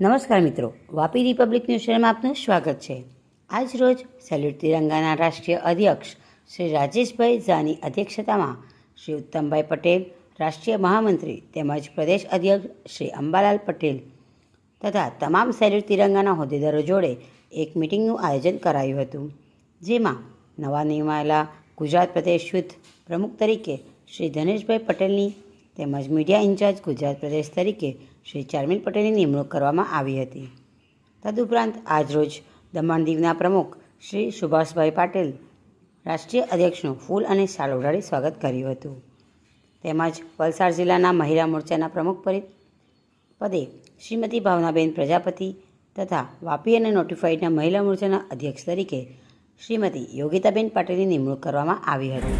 નમસ્કાર મિત્રો, Vapi Republic news ચેનલમાં આપનું સ્વાગત છે. આજ રોજ સેલ્યુટ તિરંગાના રાષ્ટ્રીય અધ્યક્ષ શ્રી રાજેશભાઈ ઝાની અધ્યક્ષતામાં શ્રી ઉત્તમભાઈ પટેલ, રાષ્ટ્રીય મહામંત્રી તેમજ પ્રદેશ અધ્યક્ષ શ્રી અંબાલાલ પટેલ તથા તમામ સેલ્યુટ તિરંગાના હોદ્દેદારો જોડે એક મિટિંગનું આયોજન કરાયું હતું, જેમાં નવા નિમાયેલા ગુજરાત પ્રદેશ યુથ પ્રમુખ તરીકે શ્રી ધનેશભાઈ પટેલની તેમજ મીડિયા ઇન્ચાર્જ ગુજરાત પ્રદેશ તરીકે શ્રી ચારમિલ પટેલની નિમણૂક કરવામાં આવી હતી. તદુપરાંત આજરોજ દમણ દીવના પ્રમુખ શ્રી સુભાષભાઈ પાટીલ રાષ્ટ્રીય અધ્યક્ષનું ફૂલ અને શાલ ઓઢાડી સ્વાગત કર્યું હતું. તેમજ વલસાડ જિલ્લાના મહિલા મોરચાના પ્રમુખ પરી- પદે શ્રીમતી ભાવનાબેન પ્રજાપતિ તથા વાપી અને નોટિફાઈડના મહિલા મોરચાના અધ્યક્ષ તરીકે શ્રીમતી યોગિતાબેન પાટીલની નિમણૂક કરવામાં આવી હતી.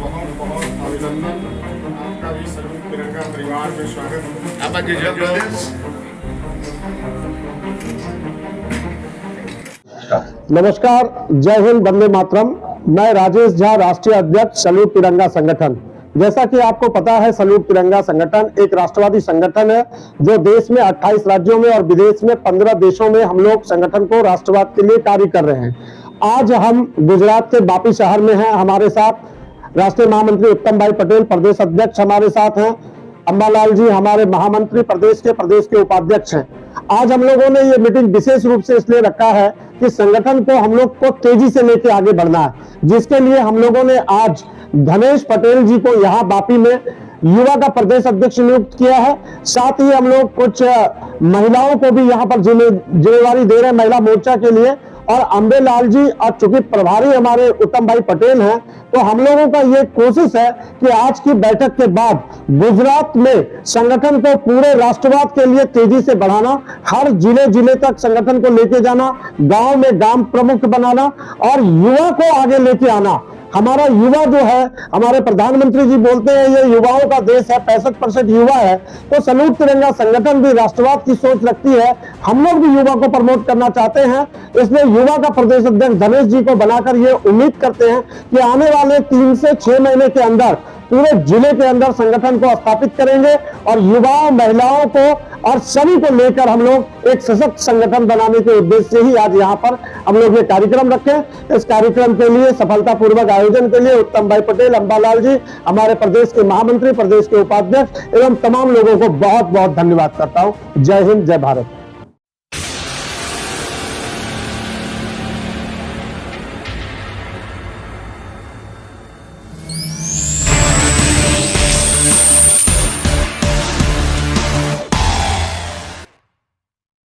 तिरंगा परिवार में स्वागत आप आज जो नमस्कार जय हिंद वंदे मातरम। मैं राजेश झा राष्ट्रीय अध्यक्ष सलूट तिरंगा संगठन। जैसा कि आपको पता है सलूट तिरंगा संगठन एक राष्ट्रवादी संगठन है जो देश में 28 राज्यों में और विदेश में 15 देशों में हम लोग संगठन को राष्ट्रवाद के लिए कार्य कर रहे हैं। आज हम गुजरात के बापी शहर में हैं हमारे साथ राष्ट्रीय महामंत्री उत्तम भाई पटेल प्रदेश अध्यक्ष हमारे साथ हैं। अंबालाल जी हमारे महामंत्री, प्रदेश के प्रदेश के उपाध्यक्ष हैं। आज हम लोगों ने ये मीटिंग विशेष रूप से इसलिए रखा है कि संगठन को हम लोग को तेज़ी से लेके आगे बढ़ना है। जिसके लिए हम लोगों ने आज धनेश पटेल जी को यहाँ बापी में युवा का प्रदेश अध्यक्ष नियुक्त किया है। साथ ही हम लोग कुछ महिलाओं को भी यहाँ पर जिम्मेवारी दे रहे हैं। महिला मोर्चा के लिए और अम्बे लाल जी और चूँकि प्रभारी हमारे उत्तम भाई पटेल हैं तो हम लोगों का ये कोशिश है कि आज की बैठक के बाद गुजरात में संगठन को पूरे राष्ट्रवाद के लिए तेज़ी से बढ़ाना, हर ज़िले ज़िले तक संगठन को लेके जाना, गाँव में गाँव प्रमुख बनाना और युवा को आगे लेके आना हमारा युवा जो है, हमारे प्रधानमंत्री जी बोलते हैं, ये युवाओं का देश है, पैंसठ परसेंट युवा है। तो सलूट तिरंगा संगठन भी राष्ट्रवाद की सोच रखती है। हम लोग भी युवा को प्रमोट करना चाहते हैं। इसलिए युवा का प्रदेश अध्यक्ष धनेश जी को बनाकर ये उम्मीद करते हैं कि आने वाले तीन से छह महीने के अंदर पूरे ज़िले के अंदर संगठन को स्थापित करेंगे और युवाओं महिलाओं को और सभी को लेकर हम लोग एक सशक्त संगठन बनाने के उद्देश्य से ही आज यहाँ पर हम लोग ये कार्यक्रम रखे इस कार्यक्रम के लिए, सफलतापूर्वक आयोजन के लिए उत्तम भाई पटेल, अंबालाल जी, हमारे प्रदेश के महामंत्री, प्रदेश के उपाध्यक्ष एवं तमाम लोगों को बहुत बहुत धन्यवाद करता हूँ। जय हिंद, जय भारत।